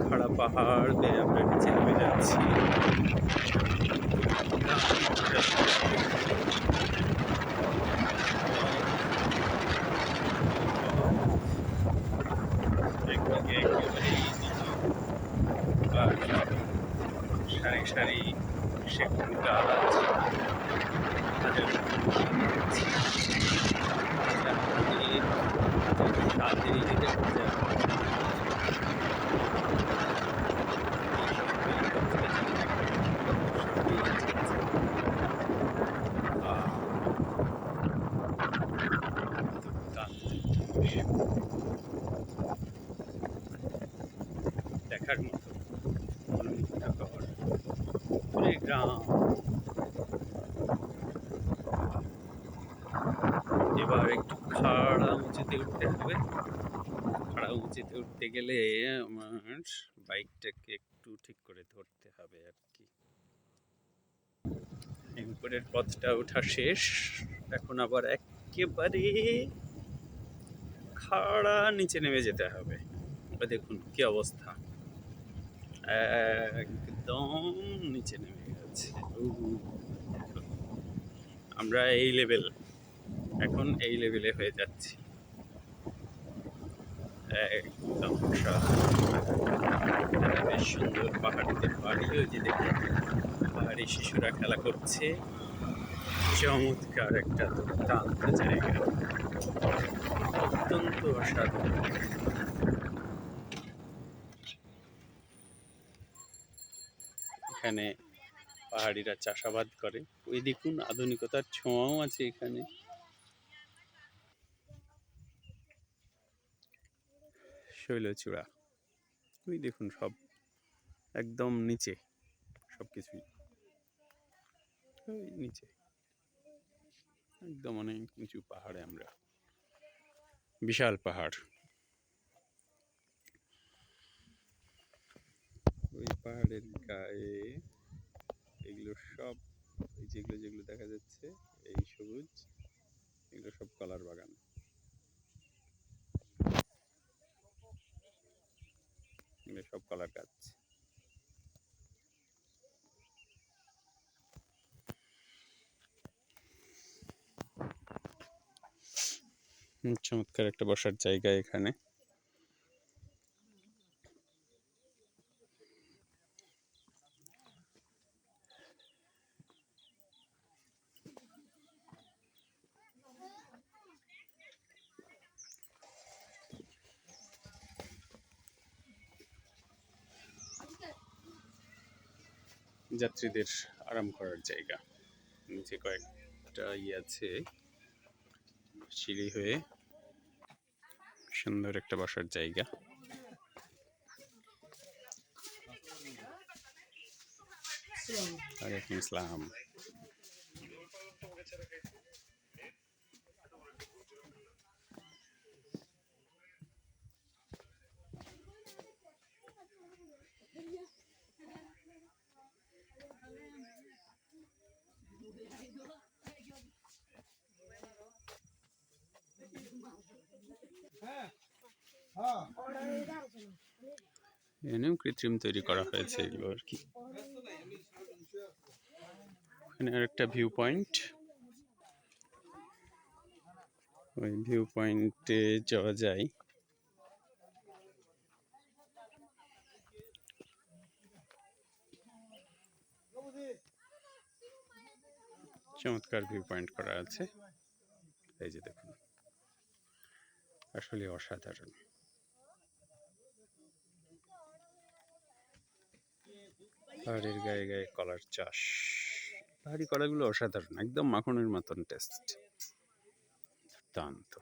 খাড়া পাহাড় বেয়ে আমরা নিচে নেমে যাচ্ছি। সারি সারি সেগুন গাছ তাদের সাথে যেতে দেখার মতো। গ্রাম। এবার একটু খাড়া উঁচুতে উঠতে হবে। খাড়া উঁচুতে উঠতে গেলে আমার বাইকটাকে একটু ঠিক করে ধরতে হবে আর কি। উপরের পথটা ওঠা শেষ। এখন আবার একেবারে খাড়া নিচে নেমে যেতে হবে। এবার দেখুন কি অবস্থা। একদম নিচে নেমে গেছে। আমরা এই লেভেল এখন এই লেভেলে হয়ে যাচ্ছি। একদম সুন্দর পাহাড়িতে বাড়ি ওই যে দেখুন, পাহাড়ি শিশুরা খেলা করছে। চমৎকার একটা দুর্দান্ত জায়গা। এখানে পাহাড়িরা চাষাবাদ করে। ওই দেখুন, আধুনিকতার ছোঁয়াও আছে এখানে। শৈলচূড়া। ওই দেখুন সব, একদম নিচে সব কিছুই নিচে। একদম অনেক উঁচু পাহাড়ে আমরা। বিশাল পাহাড়। ওই পাহাড়ের গায়ে এগুলো সব যেগুলো যেগুলো দেখা যাচ্ছে, এই সবুজ, এগুলো সব কলার বাগান। সব কলার গাছ। চমৎকার একটা বসার জায়গা এখানে। যাত্রীদের আরাম করার জায়গা। নিচে কয়েকটা ইয়ে আছে। সিঁড়ি হয়ে সুন্দর একটা বসার জায়গা। ওয়ালাইকুম আসসালাম। এনেও কৃত্রিম তৈরি করা হয়েছে এগুলো আর কি। এখানে আরেকটা ভিউ পয়েন্ট ওই ভিউ পয়েন্টে যাওয়া যায়। চমৎকার ভিউ পয়েন্ট করা আছে। এই যে দেখুন। আসলে অসাধারণ। পাহাড়ের গায়ে গায়ে কলার চাষ। পাহাড়ি কলাগুলো অসাধারণ, একদম মাখনের মতন টেস্ট দুর্দান্ত